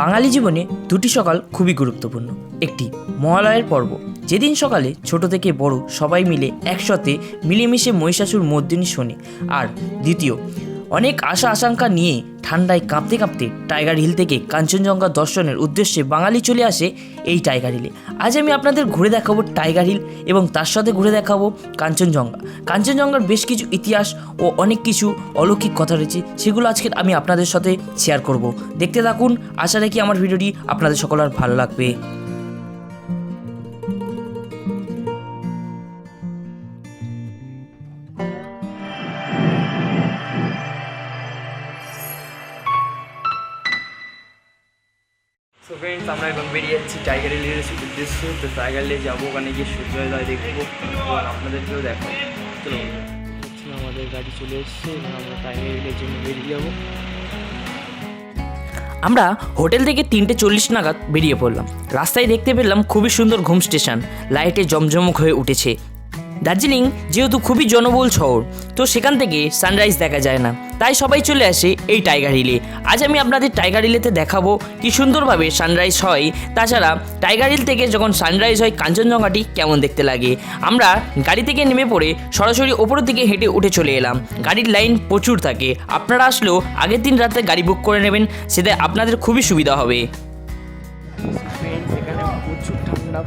বাঙালি জীবনে দুটি সকাল খুবই গুরুত্বপূর্ণ। একটি মহালয়ের পর্ব। যেদিন সকালে ছোট থেকে বড় সবাই মিলে একসাথে মিলেমিশে মহিষাসুর মর্দিনী শোনে। আর দ্বিতীয় অনেক আশা আশঙ্কা নিয়ে ঠান্ডায় কাঁপতে কাঁপতে টাইগার হিল থেকে কাঞ্চনজঙ্ঘা দর্শনের উদ্দেশ্যে বাঙালি চলে আসে এই টাইগার হিলে। আজ আমি আপনাদের ঘুরে দেখাবো টাইগার হিল এবং তার সাথে ঘুরে দেখাবো কাঞ্চনজঙ্ঘা। কাঞ্চনজঙ্ঘার বেশ কিছু ইতিহাস ও অনেক কিছু অলৌকিক কথা রয়েছে, সেগুলো আজকে আমি আপনাদের সাথে শেয়ার করব। দেখতে থাকুন, আশা রাখি আমার ভিডিওটি আপনাদের সকলের ভালো লাগবে। উদ্দেশ্যে, তো টাইগার হিলে যাব, ওখানে গিয়ে সূর্যোদয় দেখব আর আপনাদেরকেও দেখো চলো আমাদের গাড়ি চলে এসছে আমরা টাইগার জন্য বেরিয়ে যাব। আমরা হোটেল থেকে তিনটে চল্লিশ নাগাদ বেরিয়ে পড়লাম। রাস্তায় দেখতে পেলাম খুবই সুন্দর ঘুম স্টেশন। লাইটে জমজমক হয়ে উঠেছে। দার্জিলিং যেহেতু খুবই জনবহুল শহর, তো সেখান থেকে সানরাইজ দেখা যায় না। তাই সবাই চলে আসে এই টাইগার হিলে। আজ আমি আপনাদের টাইগার হিলেতে দেখাবো কি সুন্দরভাবে সানরাইজ হয়। তাছাড়া টাইগার হিল থেকে যখন সানরাইজ হয়, কাঞ্চনজঙ্ঘাটি কেমন দেখতে লাগে? আমরা গাড়ি থেকে নেমে পড়ে সরাসরি ওপরের দিকে হেঁটে উঠে চলে এলাম। গাড়ির লাইন প্রচুর থাকে। আপনারা আসলেও আগের দিন রাতে গাড়ি বুক করে নেবেন, সেটা আপনাদের খুবই সুবিধা হবে। প্রচুর ঠান্ডা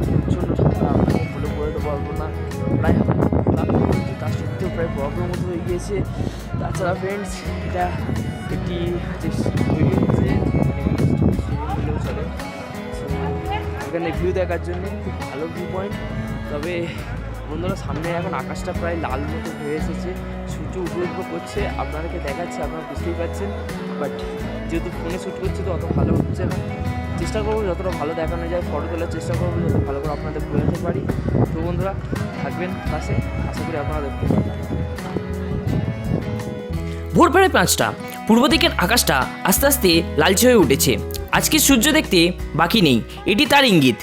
ঠান্ডা। আপনাকে বলে বোঝাতে পারব না। প্রায় বরফের মতো হয়ে গিয়েছে। তাছাড়া ফ্রেন্ডস এটা একটি এখানে ভিউ দেখার জন্য খুব ভালো ভিউ পয়েন্ট তবে বন্ধুরা, সামনে এখন আকাশটা প্রায় লাল মতো হয়ে এসেছে। সূর্য উঠে উঠবো করছে। আপনাদেরকে দেখাচ্ছে, আপনারা বুঝতেই পারছেন। বাট যেহেতু ফোনে শ্যুট করছে, তো অত ভালো হচ্ছে না। চেষ্টা করব যতটা ভালো দেখানো যায় ফটো তোলার চেষ্টা করব, যত ভালো করে আপনাদের বোঝাতে পারি। তো বন্ধুরা থাকবেন আশা করি আপনারা দেখতে পাবেন। ভোর প্রায় পাঁচটা, পূর্ব দিকের আকাশটা আস্তে আস্তে লালচে হয়ে উঠেছে। আজকে সূর্য দেখতে বাকি নেই, এটি তার ইঙ্গিত।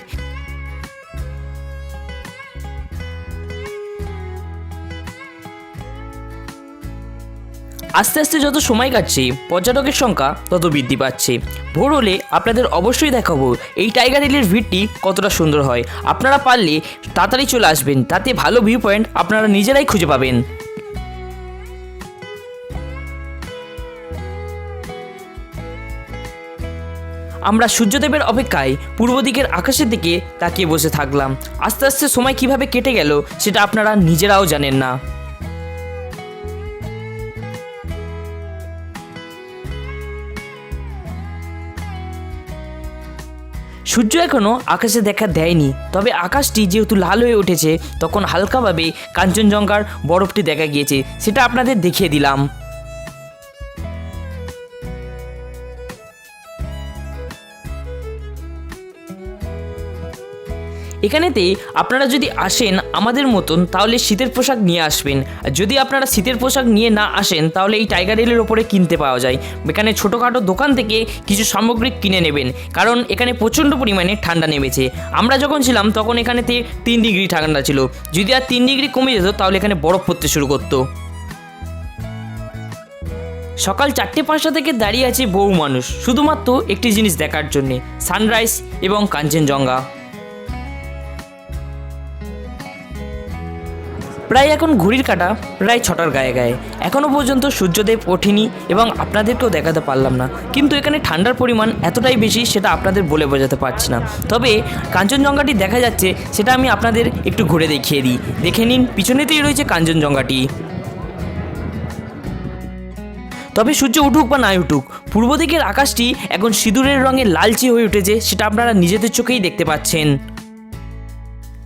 আস্তে আস্তে যত সময় কাটছে, পর্যটকের সংখ্যা তত বৃদ্ধি পাচ্ছে। ভোর হলে আপনাদের অবশ্যই দেখাবো এই টাইগার হিলের ভিড়টি কতটা সুন্দর হয়। আপনারা পারলে তাড়াতাড়ি চলে আসবেন, তাতে ভালো ভিউ পয়েন্ট আপনারা নিজেরাই খুঁজে পাবেন। আমরা সূর্যদেবের অপেক্ষায় পূর্ব দিকের আকাশের দিকে তাকিয়ে বসে থাকলাম। আস্তে আস্তে সময় কীভাবে কেটে গেল, সেটা আপনারা নিজেরাও জানেন না। সূর্য এখনও আকাশে দেখা দেয়নি। তবে আকাশটি যেহেতু লাল হয়ে উঠেছে, তখন হালকাভাবে কাঞ্চনজঙ্ঘার বরফটি দেখা গিয়েছে। সেটা আপনাদের দেখিয়ে দিলাম। এখানেতে আপনারা যদি আসেন আমাদের মতন, তাহলে শীতের পোশাক নিয়ে আসবেন। যদি আপনারা শীতের পোশাক নিয়ে না আসেন, তাহলে এই টাইগার হিলের ওপরে কিনতে পাওয়া যায়। এখানে ছোটোখাটো দোকান থেকে কিছু সামগ্রী কিনে নেবেন, কারণ এখানে প্রচণ্ড পরিমাণে ঠান্ডা নেমেছে। আমরা যখন ছিলাম, তখন এখানেতে তিন ডিগ্রি ঠান্ডা ছিল। যদি আর তিন ডিগ্রি কমে যেত, তাহলে এখানে বরফ পড়তে শুরু করতো। সকাল চারটে পাঁচটা থেকে দাঁড়িয়ে আছে বহু মানুষ, শুধুমাত্র একটি জিনিস দেখার জন্যে, সানরাইজ এবং কাঞ্চনজঙ্ঘা। প্রায় এখন ঘড়ির কাটা প্রায় ছটার গায়ে গায়ে। এখনও পর্যন্ত সূর্যদেব ওঠেনি এবং আপনাদেরকেও দেখাতে পারলাম না। কিন্তু এখানে ঠান্ডার পরিমাণ এতটাই বেশি সেটা আপনাদের বলে বোঝাতে পারছি না। তবে কাঞ্চনজঙ্ঘাটি দেখা যাচ্ছে, সেটা আমি আপনাদের একটু ঘুরে দেখিয়ে দিই। দেখে নিন, পিছনেতেই রয়েছে কাঞ্চনজঙ্ঘাটি। তবে সূর্য উঠুক বা নাই উঠুক পূর্ব দিকের আকাশটি এখন সিঁদুরের রঙে লালচে হয়ে উঠেছে, সেটা আপনারা নিজেদের চোখেই দেখতে পাচ্ছেন।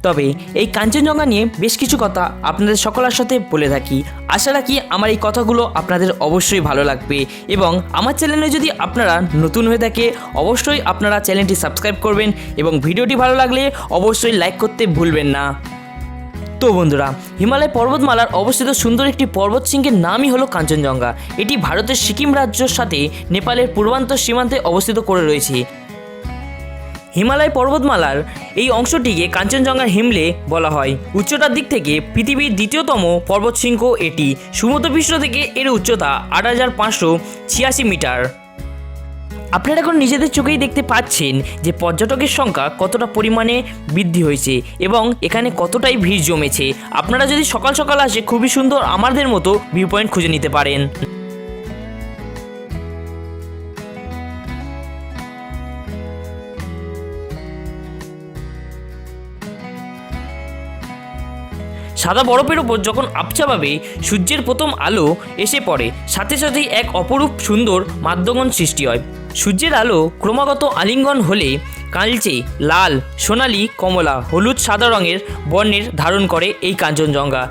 তবে এই কাঞ্চনজঙ্ঘা নিয়ে বেশ কিছু কথা আপনাদের সকলের সাথে বলে থাকি। আশা রাখি আমার এই কথাগুলো আপনাদের অবশ্যই ভালো লাগবে এবং আমার চ্যানেলে যদি আপনারা নতুন হয়ে থাকে, অবশ্যই আপনারা চ্যানেলটি সাবস্ক্রাইব করবেন এবং ভিডিওটি ভালো লাগলে অবশ্যই লাইক করতে ভুলবেন না। তো বন্ধুরা, হিমালয় পর্বতমালার অবস্থিত সুন্দর একটি পর্বত শৃঙ্গের নামই হলো কাঞ্চনজঙ্ঘা। এটি ভারতের সিকিম রাজ্যের সাথে নেপালের পূর্বান্তর সীমান্তে অবস্থিত করে রয়েছে। হিমালয় পর্বতমালার এই অংশটিকে কাঞ্চনজঙ্ঘার হিমলে বলা হয়। উচ্চতার দিক থেকে পৃথিবীর দ্বিতীয়তম পর্বতশৃঙ্গ এটি। সমুদ্রপৃষ্ঠ থেকে এর উচ্চতা আট হাজার পাঁচশো ছিয়াশি মিটার। আপনারা এখন নিজেদের চোখেই দেখতে পাচ্ছেন যে পর্যটকের সংখ্যা কতটা পরিমাণে বৃদ্ধি হয়েছে এবং এখানে কতটাই ভিড় জমেছে। আপনারা যদি সকাল সকাল আসে, খুবই সুন্দর আমাদের মতো ভিউ পয়েন্ট খুঁজে নিতে পারেন। সাদা বরফের ওপর যখন আপচাভাবে সূর্যের প্রথম আলো এসে পড়ে, সাথে সাথেই এক অপরূপ সুন্দর মাধ্যগণ সৃষ্টি হয়। সূর্যের আলো ক্রমাগত আলিঙ্গন হলে কালচে লাল, সোনালি, কমলা, হলুদ, সাদা রঙের বর্ণের ধারণ করে এই কাঞ্চনজঙ্ঘা।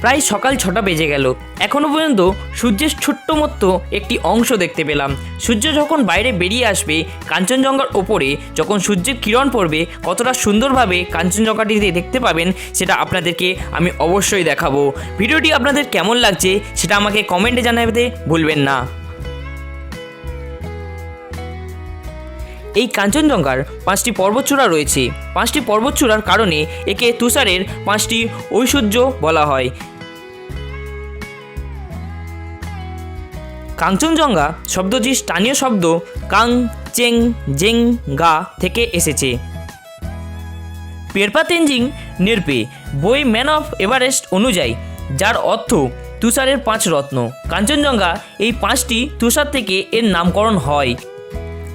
প্রায় সকাল ছটা বেজে গেল। এখনও পর্যন্ত সূর্যের ছোট্ট মতো একটি অংশ দেখতে পেলাম। সূর্য যখন বাইরে বেরিয়ে আসবে, কাঞ্চনজঙ্ঘার ওপরে যখন সূর্যের কিরণ পড়বে, কতটা সুন্দরভাবে কাঞ্চনজঙ্ঘাটি দেখতে পাবেন, সেটা আপনাদেরকে আমি অবশ্যই দেখাবো। ভিডিওটি আপনাদের কেমন লাগছে, সেটা আমাকে কমেন্টে জানাতে ভুলবেন না। এই কাঞ্চনজঙ্ঘার পাঁচটি পর্বতচূড়া রয়েছে। পাঁচটি পর্বতচূড়ার কারণে একে তুষারের পাঁচটি ঐশ্বর্য বলা হয়। কাঞ্চনজঙ্ঘা শব্দটি স্থানীয় শব্দ কাং, চেং, জেং, গা থেকে এসেছে। পেরপা তেনজিং নেরপে, বই ম্যান অফ এভারেস্ট অনুযায়ী, যার অর্থ তুষারের পাঁচ রত্ন। কাঞ্চনজঙ্ঘা এই পাঁচটি তুষার থেকে এর নামকরণ হয়।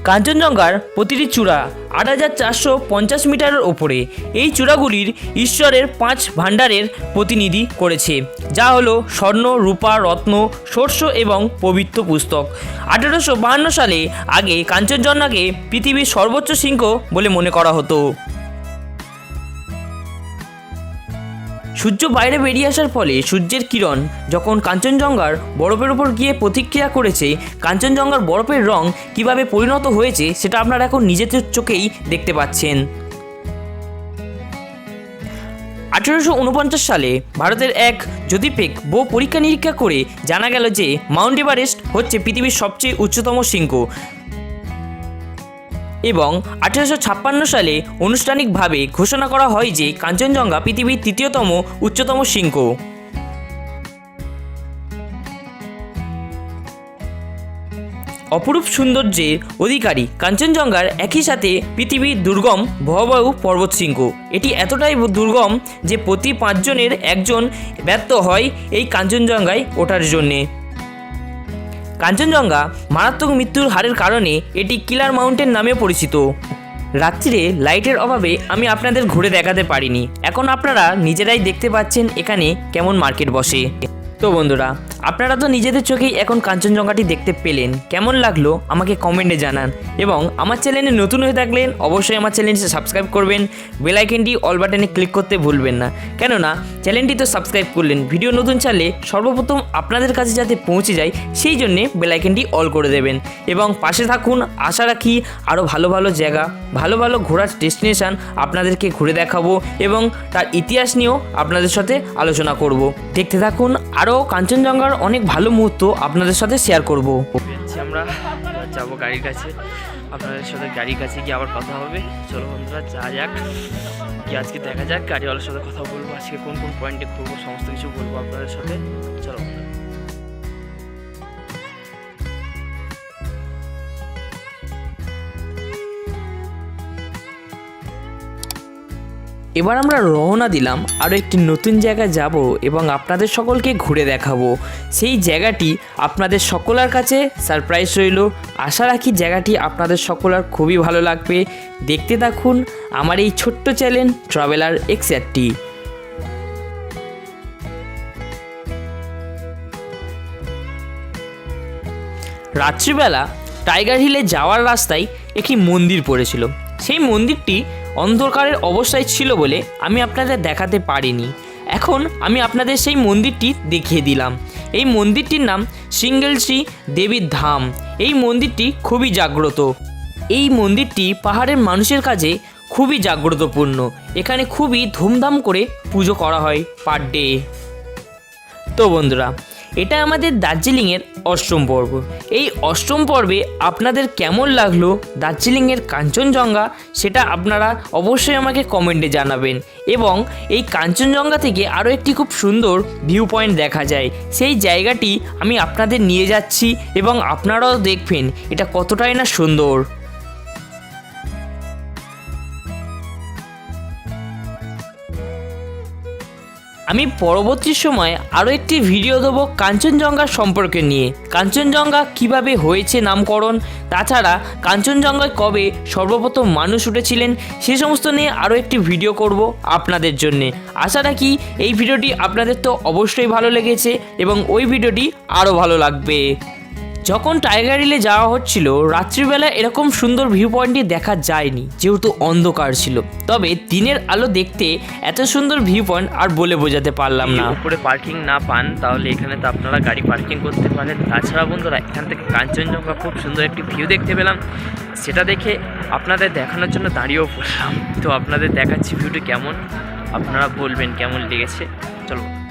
কাঞ্চনজঙ্ঘার প্রতিটি চূড়া আট হাজার চারশো পঞ্চাশ মিটারের ওপরে। এই চূড়াগুলির ঈশ্বরের পাঁচ ভাণ্ডারের প্রতিনিধি করেছে, যা হলো স্বর্ণ, রূপা, রত্ন শস্য এবং পবিত্র পুস্তক। আঠেরোশো বাহান্ন সালে আগে কাঞ্চনজঙ্ঘাকে পৃথিবীর সর্বোচ্চ সিংহ বলে মনে করা হতো। সূর্য বাইরে বেরিয়ে আসার ফলে সূর্যের কিরণ যখন কাঞ্চনজঙ্ঘার বরফের ওপর গিয়ে প্রতিক্রিয়া করেছে, কাঞ্চনজঙ্ঘার বরফের রং কীভাবে পরিণত হয়েছে সেটা আপনারা এখন নিজেদের চোখেই দেখতে পাচ্ছেন। আঠেরোশো উনপঞ্চাশ সালে ভারতের এক জ্যোতির্বিক বহু পরীক্ষা নিরীক্ষা করে জানা গেল যে মাউন্ট এভারেস্ট হচ্ছে পৃথিবীর সবচেয়ে উচ্চতম শৃঙ্গ। এবং আঠেরোশো ছাপ্পান্ন সালে আনুষ্ঠানিকভাবে ঘোষণা করা হয় যে কাঞ্চনজঙ্ঘা পৃথিবীর তৃতীয়তম উচ্চতম শৃঙ্গ অপরূপ সৌন্দর্যের অধিকারী কাঞ্চনজঙ্ঘার একই সাথে পৃথিবীর দুর্গম ভয়াবহ পর্বত শৃঙ্গ এটি এতটাই দুর্গম যে প্রতি পাঁচজনের একজন ব্যর্থ হয় এই কাঞ্চনজঙ্ঘায় ওঠার জন্যে। কাঞ্চনজঙ্ঘা মারাত্মক মৃত্যুর হারের কারণে এটি কিলার মাউন্টেন নামে পরিচিত। রাত্রিরে লাইটের অভাবে আমি আপনাদের ঘুরে দেখাতে পারিনি। এখন আপনারা নিজেরাই দেখতে পাচ্ছেন এখানে কেমন মার্কেট বসে। তো বন্ধুরা আপনারা তো নিজেদের চোখেই এখন কাঞ্চনজঙ্ঘাটি দেখতে পেলেন। কেমন লাগল আমাকে কমেন্টে জানান। এবং আমার চ্যানেলে নতুন হয়ে থাকলেন, অবশ্যই আমার চ্যানেলটি সাবস্ক্রাইব করবেন। বেলাইকেনটি অল বাটনে ক্লিক করতে ভুলবেন না। কেননা, চ্যানেলটি তো সাবস্ক্রাইব করলেন। ভিডিও নতুন চালে সর্বপ্রথম আপনাদের কাছে যাতে পৌঁছে যায়, সেই জন্যে বেলাইকেনটি অল করে দেবেন। এবং পাশে থাকুন, আশা রাখি আরও ভালো ভালো জায়গা, ভালো ভালো ঘোরার ডেস্টিনেশান আপনাদেরকে ঘুরে দেখাবো এবং তার ইতিহাস নিয়েও আপনাদের সাথে আলোচনা করব। দেখতে থাকুন আরও কাঞ্চনজঙ্ঘার অনেক ভালো মুহূর্ত আপনাদের সাথে শেয়ার করব। আমরা যাব গাড়ির কাছে। আপনাদের সাথে গাড়ির কাছে গিয়ে আবার কথা হবে। চলো বন্ধুরা যা যাক। কি আজকে দেখা যাক, গাড়িওয়ালার সাথে কথা বলব। আজকে কোন কোন পয়েন্টে ঘুরবো, সমস্ত কিছু বলব আপনাদের সাথে। চলো। এবার আমরা রওনা দিলাম আরও একটি নতুন জায়গায় যাব এবং আপনাদের সকলকে ঘুরে দেখাবো। সেই জায়গাটি আপনাদের সকলের কাছে সারপ্রাইজ রইল। আশা রাখি জায়গাটি আপনাদের সকলের খুবই ভালো লাগবে। দেখতে থাকুন আমার এই ছোট্ট চ্যানেল ট্রাভেলার এক্সারটি রাত্রিবেলা টাইগার হিলে যাওয়ার রাস্তায় একটি মন্দির পড়েছিল। সেই মন্দিরটি অন্ধকারের অবস্থায় ছিল বলে আমি আপনাদের দেখাতে পারিনি। এখন আমি আপনাদের সেই মন্দিরটি দেখিয়ে দিলাম। এই মন্দিরটির নাম সিঙ্গেল শ্রী দেবীর ধাম। এই মন্দিরটি খুবই জাগ্রত। এই মন্দিরটি পাহাড়ের মানুষের কাছে খুবই জাগ্রতপূর্ণ। এখানে খুবই ধুমধাম করে পুজো করা হয় পার ডে। তো বন্ধুরা এটা আমাদের দার্জিলিংয়ের অষ্টম পর্ব। এই অষ্টম পর্বে আপনাদের কেমন লাগল দার্জিলিংয়ের কাঞ্চনজঙ্ঘা সেটা আপনারা অবশ্যই আমাকে কমেন্টে জানাবেন এবং এই কাঞ্চনজঙ্ঘা থেকে আরও একটি খুব সুন্দর ভিউ পয়েন্ট দেখা যায়। সেই জায়গাটি আমি আপনাদের নিয়ে যাচ্ছি এবং আপনারাও দেখবেন এটা কতটাই না সুন্দর। আমি পরবর্তী সময় আরও একটি ভিডিও দেবো কাঞ্চনজঙ্ঘা সম্পর্কে নিয়ে। কাঞ্চনজঙ্ঘা কীভাবে হয়েছে নামকরণ, তাছাড়া কাঞ্চনজঙ্ঘায় কবে সর্বপ্রথম মানুষ উঠেছিলেন, সে সমস্ত নিয়ে আরও একটি ভিডিও করব আপনাদের জন্যে। আশা রাখি এই ভিডিওটি আপনাদের তো অবশ্যই ভালো লেগেছে এবং ওই ভিডিওটি আরও ভালো লাগবে। যখন টাইগার হিলে যাওয়া হচ্ছিল, রাত্রিবেলা এরকম সুন্দর ভিউ পয়েন্টটি দেখা যায়নি, যেহেতু অন্ধকার ছিল। তবে দিনের আলো দেখতে এত সুন্দর ভিউ পয়েন্ট আর বলে বোঝাতে পারলাম না। উপরে পার্কিং না পান, তাহলে এখানে তো আপনারা গাড়ি পার্কিং করতে পারেন। তাছাড়া বন্ধুরা, এখান থেকে কাঞ্চনজঙ্ঘা খুব সুন্দর একটি ভিউ দেখতে পেলাম। সেটা দেখে আপনাদের দেখানোর জন্য দাঁড়িয়েও পড়লাম। তো আপনাদের দেখাচ্ছি ভিউটি কেমন? আপনারা বলবেন কেমন লেগেছে? চলো।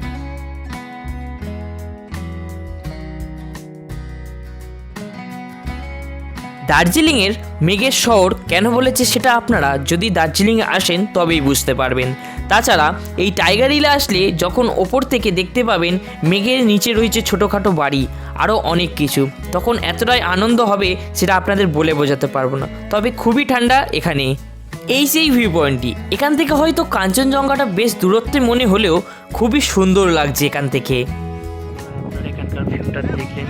দার্জিলিংয়ের মেঘের শহর কেন বলেছে সেটা আপনারা যদি দার্জিলিংয়ে আসেন তবেই বুঝতে পারবেন। তাছাড়া এই টাইগার হিলে আসলে যখন ওপর থেকে দেখতে পাবেন, মেঘের নিচে রয়েছে ছোটোখাটো বাড়ি, আরও অনেক কিছু। তখন এতটাই আনন্দ হবে সেটা আপনাদের বলে বোঝাতে পারব না। তবে খুবই ঠান্ডা এখানে। এই সেই ভিউ পয়েন্টটি এখান থেকে হয়তো কাঞ্চনজঙ্ঘাটা বেশ দূরত্বে মনে হলেও খুবই সুন্দর লাগছে এখান থেকে। এখানকার ভিউটা দেখলেন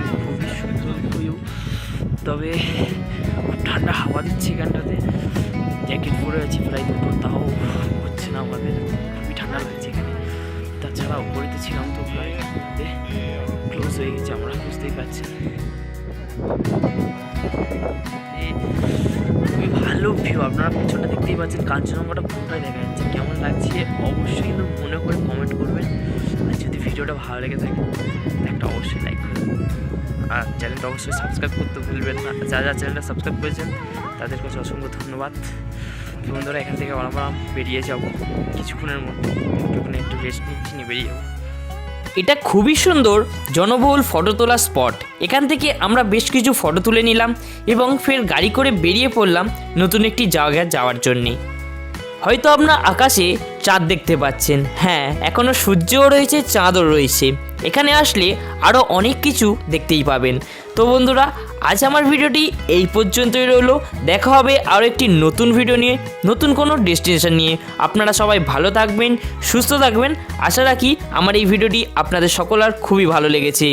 তবে ঠান্ডা হাওয়া দিচ্ছে এখানটাতে। জ্যাকেট পরে আছি প্রায় দুটো তাও হচ্ছে না আমাদের। খুবই ঠান্ডা লাগছে এখানে। তাছাড়া উপরেতে ছিলাম তো প্রায় ক্লোজ হয়ে গেছে, আমরা বুঝতেই পারছি খুবই ভালো ভিউ আপনারা পিছনটা দেখতেই পাচ্ছেন, কাঞ্চনজঙ্ঘাটা পুরোটাই দেখা যাচ্ছে। কেমন লাগছে অবশ্যই কিন্তু মনে করে কমেন্ট করবেন। আর যদি ভিডিওটা ভালো লেগে থাকে, একটা অবশ্যই লাইক করবেন আর চ্যানেলটা অবশ্যই সাবস্ক্রাইব করতে ভুলবেন না। যা যা চ্যানেলটা সাবস্ক্রাইব করেছেন, তাদের কাছে অসংখ্য ধন্যবাদ। বন্ধুরা, এখান থেকে আমরা বেরিয়ে যাব কিছুক্ষণের মধ্যে। একটুখানি একটু রেস্ট নিচ্ছি নিয়ে বেরিয়ে যাব। এটা খুবই সুন্দর জনবহুল ফটো তোলা স্পট এখান থেকে আমরা বেশ কিছু ফটো তুলে নিলাম এবং ফের গাড়ি করে বেরিয়ে পড়লাম নতুন একটি জায়গায় যাওয়ার জন্যে। হয়তো আপনারা আকাশে চাঁদ দেখতে পাচ্ছেন। হ্যাঁ এখনও সূর্যও রয়েছে, চাঁদও রয়েছে। এখানে আসলে আরও অনেক কিছু দেখতেই পাবেন। তো বন্ধুরা, আজ আমার ভিডিওটি এই পর্যন্তই রইল। দেখা হবে আরও একটি নতুন ভিডিও নিয়ে, নতুন কোনো ডেস্টিনেশন নিয়ে। আপনারা সবাই ভালো থাকবেন, সুস্থ থাকবেন। আশা রাখি আমার এই ভিডিওটি আপনাদের সকল আর খুবই ভালো লেগেছে।